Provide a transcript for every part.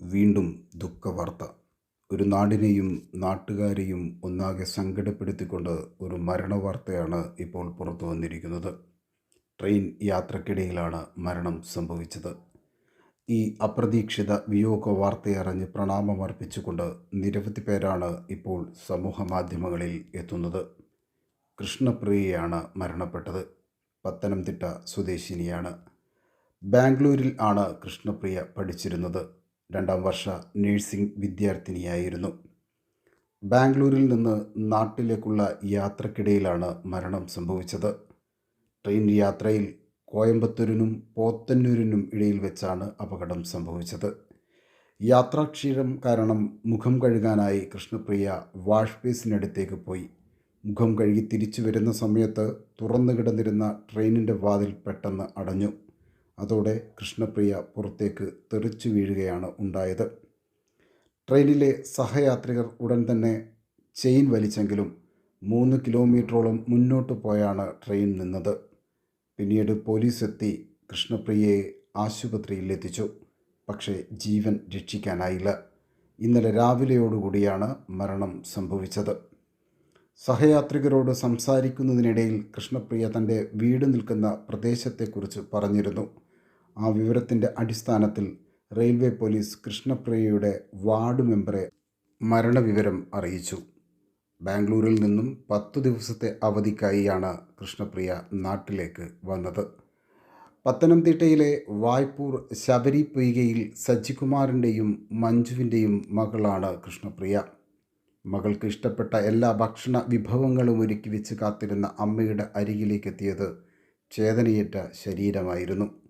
വീണ്ടും ദുഃഖവാർത്ത. ഒരു നാടിനെയും നാട്ടുകാരെയും ഒന്നാകെ സങ്കടപ്പെടുത്തിക്കൊണ്ട് ഒരു മരണവാർത്തയാണ് ഇപ്പോൾ പുറത്തു വന്നിരിക്കുന്നത്. ട്രെയിൻ യാത്രക്കിടയിലാണ് മരണം സംഭവിച്ചത്. ഈ അപ്രതീക്ഷിത വിയോഗ വാർത്തയറിഞ്ഞ് പ്രണാമമർപ്പിച്ചുകൊണ്ട് നിരവധി പേരാണ് ഇപ്പോൾ സമൂഹ മാധ്യമങ്ങളിൽ എത്തുന്നത്. കൃഷ്ണപ്രിയയാണ് മരണപ്പെട്ടത്. പത്തനംതിട്ട സ്വദേശിനിയാണ്. ബാംഗ്ലൂരിൽ ആണ് കൃഷ്ണപ്രിയ പഠിച്ചിരുന്നത്. രണ്ടാം വർഷ നഴ്സിംഗ് വിദ്യാർത്ഥിനിയായിരുന്നു. ബാംഗ്ലൂരിൽ നിന്ന് നാട്ടിലേക്കുള്ള യാത്രക്കിടയിലാണ് മരണം സംഭവിച്ചത്. ട്രെയിൻ യാത്രയിൽ കോയമ്പത്തൂരിനും പോത്തന്നൂരിനും ഇടയിൽ വെച്ചാണ് അപകടം സംഭവിച്ചത്. യാത്രാക്ഷീരം കാരണം മുഖം കഴുകാനായി കൃഷ്ണപ്രിയ വാഷ് ബേസിനടുത്തേക്ക് പോയി. മുഖം കഴുകി തിരിച്ചു വരുന്ന സമയത്ത് തുറന്നു കിടന്നിരുന്ന ട്രെയിനിന്റെ വാതിൽ പെട്ടെന്ന് അടഞ്ഞു. അതോടെ കൃഷ്ണപ്രിയ പുറത്തേക്ക് തെറിച്ചു വീഴുകയാണ് ഉണ്ടായത്. ട്രെയിനിലെ സഹയാത്രികർ ഉടൻ തന്നെ ചെയിൻ വലിച്ചെങ്കിലും മൂന്ന് കിലോമീറ്ററോളം മുന്നോട്ട് പോയാണ് ട്രെയിൻ നിന്നത്. പിന്നീട് പോലീസ് എത്തി കൃഷ്ണപ്രിയയെ ആശുപത്രിയിൽ എത്തിച്ചു പക്ഷേ ജീവൻ രക്ഷിക്കാനായില്ല. ഇന്നലെ രാവിലെയോടുകൂടിയാണ് മരണം സംഭവിച്ചത്. സഹയാത്രികരോട് സംസാരിക്കുന്നതിനിടയിൽ കൃഷ്ണപ്രിയ തന്റെ വീട് നിൽക്കുന്ന പ്രദേശത്തെക്കുറിച്ച് പറഞ്ഞിരുന്നു. ആ വിവരത്തിന്റെ അടിസ്ഥാനത്തിൽ റെയിൽവേ പോലീസ് കൃഷ്ണപ്രിയയുടെ വാർഡ് മെമ്പറെ മരണവിവരം അറിയിച്ചു. ബാംഗ്ലൂരിൽ നിന്നും പത്തു ദിവസത്തെ അവധിക്കായിയാണ് കൃഷ്ണപ്രിയ നാട്ടിലേക്ക് വന്നത്. പത്തനംതിട്ടയിലെ വായ്പൂർ ശബരി പൊയ്കയിൽ സജികുമാറിന്റെയും മഞ്ജുവിന്റെയും മകളാണ് കൃഷ്ണപ്രിയ. മകൾക്ക് ഇഷ്ടപ്പെട്ട എല്ലാ ഭക്ഷണ വിഭവങ്ങളും ഒരുക്കി വെച്ച് കാത്തിരുന്ന അമ്മയുടെ അരികിലേക്കെത്തിയത് ചേതനയേറ്റ ശരീരമായിരുന്നു.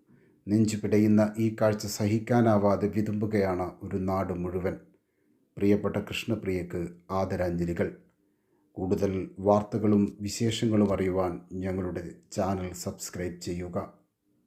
നെഞ്ചു പിടയുന്ന ഈ കാഴ്ച സഹിക്കാനാവാതെ വിതുമ്പുകയാണ് ഒരു നാട് മുഴുവൻ. പ്രിയപ്പെട്ട കൃഷ്ണപ്രിയക്ക് ആദരാഞ്ജലികൾ. കൂടുതൽ വാർത്തകളും വിശേഷങ്ങളും അറിയുവാൻ ഞങ്ങളുടെ ചാനൽ സബ്സ്ക്രൈബ് ചെയ്യുക.